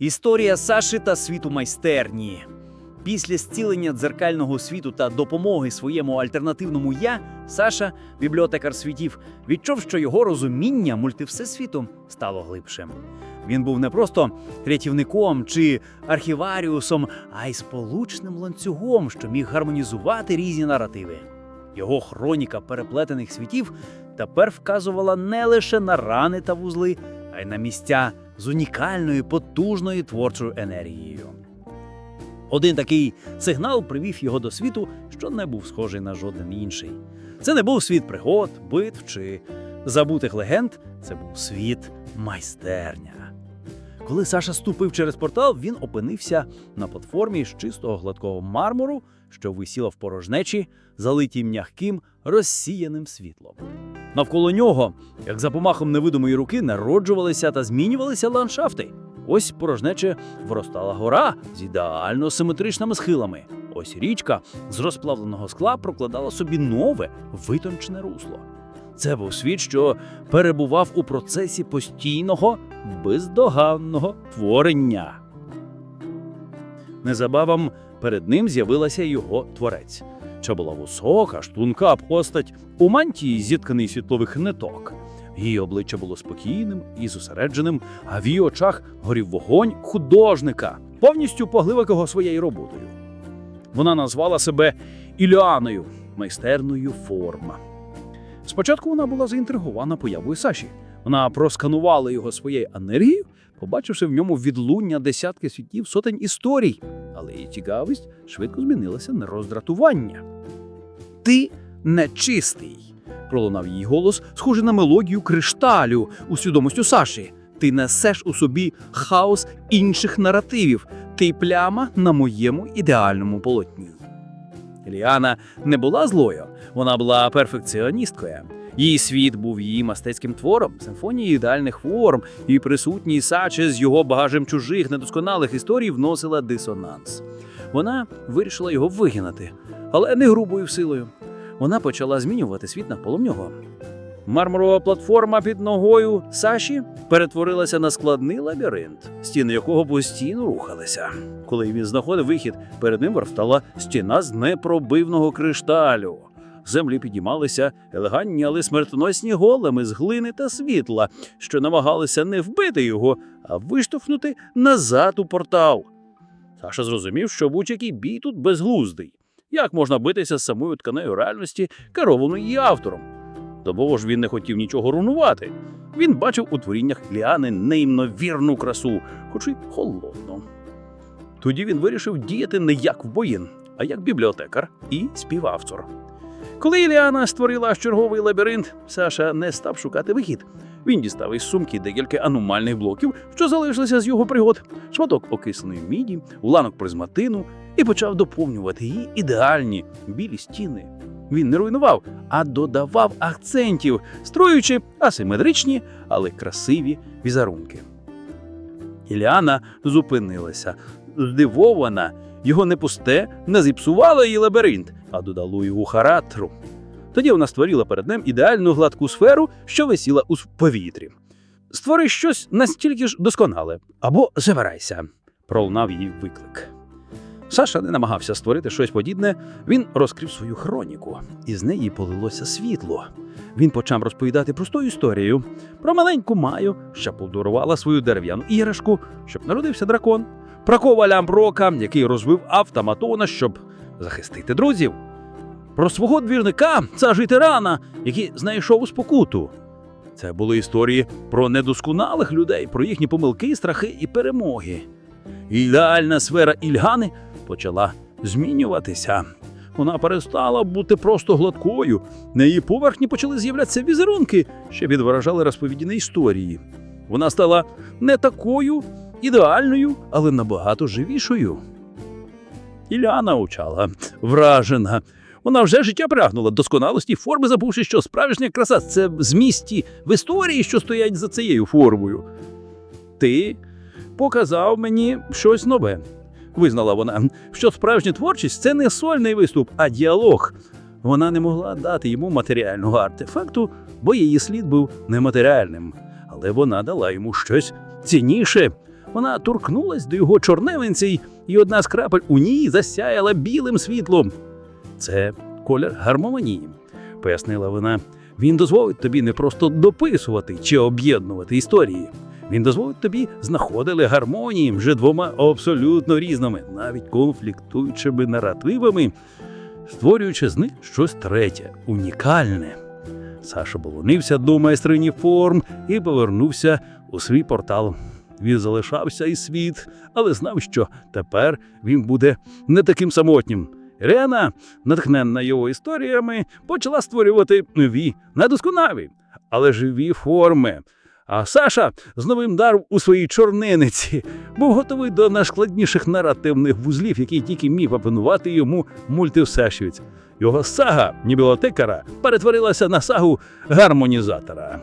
Історія Саші та світу майстерні. Після зцілення дзеркального світу та допомоги своєму альтернативному я, Саша, бібліотекар світів, відчув, що його розуміння мультивсесвіту стало глибшим. Він був не просто рятівником чи архіваріусом, а й сполучним ланцюгом, що міг гармонізувати різні наративи. Його хроніка переплетених світів тепер вказувала не лише на рани та вузли, а й на місця з унікальною потужною творчою енергією. Один такий сигнал привів його до світу, що не був схожий на жоден інший. Це не був світ пригод, битв чи забутих легенд, це був світ майстерня. Коли Саша ступив через портал, він опинився на платформі з чистого гладкого мармуру, що висіла в порожнечі, залитій м'яким, розсіяним світлом. Навколо нього, як за помахом невидимої руки, народжувалися та змінювалися ландшафти. Ось порожнече виростала гора з ідеально симетричними схилами. Ось річка з розплавленого скла прокладала собі нове витончене русло. Це був світ, що перебував у процесі постійного, бездоганного творення. Незабаром перед ним з'явилася його творець. Це була висока, штунка постать у мантії, зітканий світлових ниток. Її обличчя було спокійним і зосередженим, а в її очах горів вогонь художника, повністю поглибокого своєю роботою. Вона назвала себе Іліаною, майстерною форма. Спочатку вона була заінтригована появою Саші. Вона просканувала його своєю енергією, побачивши в ньому відлуння десятки світів сотень історій, але її цікавість швидко змінилася на роздратування. Ти нечистий, пролунав її голос, схожий на мелодію кришталю у свідомості Саші. Ти несеш у собі хаос інших наративів. Ти пляма на моєму ідеальному полотні. Ліана не була злою, вона була перфекціоністкою. Її світ був її мистецьким твором, симфонією ідеальних форм, і присутній Саче з його багажем чужих недосконалих історій вносила дисонанс. Вона вирішила його вигинати, але не грубою силою. Вона почала змінювати світ навколо нього. Мармурова платформа під ногою Саші перетворилася на складний лабіринт, стіни якого постійно рухалися. Коли він знаходив вихід, перед ним виростала стіна з непробивного кришталю. Землі підіймалися елегантні, але смертоносні големи з глини та світла, що намагалися не вбити його, а виштовхнути назад у портал. Саша зрозумів, що будь-який бій тут безглуздий. Як можна битися з самою тканею реальності, керованою її автором? Того ж, він не хотів нічого руйнувати. Він бачив у творіннях Ліани неймовірну красу, хоч і холодну. Тоді він вирішив діяти не як воїн, а як бібліотекар і співавтор. Коли Іліана створила черговий лабіринт, Саша не став шукати вихід. Він дістав із сумки декілька аномальних блоків, що залишилися з його пригод, шматок окисленої міді, уламок призматину, і почав доповнювати її ідеальні білі стіни. Він не руйнував, а додавав акцентів, строючи асиметричні, але красиві візерунки. Іліана зупинилася, здивована, його не пусте не зіпсувало її лабіринт, а додало його характеру. Тоді вона створила перед ним ідеальну гладку сферу, що висіла у повітрі. Створи щось настільки ж досконале, або забирайся, пролунав її виклик. Саша не намагався створити щось подібне, він розкрив свою хроніку, і з неї полилося світло. Він почав розповідати просту історію про маленьку Маю, що подарувала свою дерев'яну іграшку, щоб народився дракон, про коваля Мброка, який розвив автоматона, щоб захистити друзів, про свого двірника, цажі тирана, який знайшов у спокуту. Це були історії про недосконалих людей, про їхні помилки, страхи і перемоги. Ідеальна сфера Ільгани почала змінюватися. Вона перестала бути просто гладкою. На її поверхні почали з'являтися візерунки, що відображали розповіді історії. Вона стала не такою ідеальною, але набагато живішою. Іляна учала, вражена. Вона вже життя прагнула досконалості форми, забувши, що справжня краса це змісті в історії, що стоять за цією формою. Ти показав мені щось нове. Визнала вона, що справжня творчість це не сольний виступ, а діалог. Вона не могла дати йому матеріального артефакту, бо її слід був нематеріальним. Але вона дала йому щось цінніше. Вона торкнулась до його чорневинці, і одна з крапель у ній засяяла білим світлом. Це колір гармонії, пояснила вона. Він дозволить тобі не просто дописувати чи об'єднувати історії. Він дозволить тобі знаходили гармонії вже двома абсолютно різними, навіть конфліктуючими наративами, створюючи з них щось третє, унікальне. Саша болонився до майстрині форм і повернувся у свій портал. Він залишався і світ, але знав, що тепер він буде не таким самотнім. Ірена, натхненна його історіями, почала створювати нові, недосконалі, але живі форми. А Саша з новим даром у своїй чорниниці був готовий до найскладніших наративних вузлів, які тільки міг опанувати йому мультивсесвіт. Його сага Нібілотекара перетворилася на сагу гармонізатора.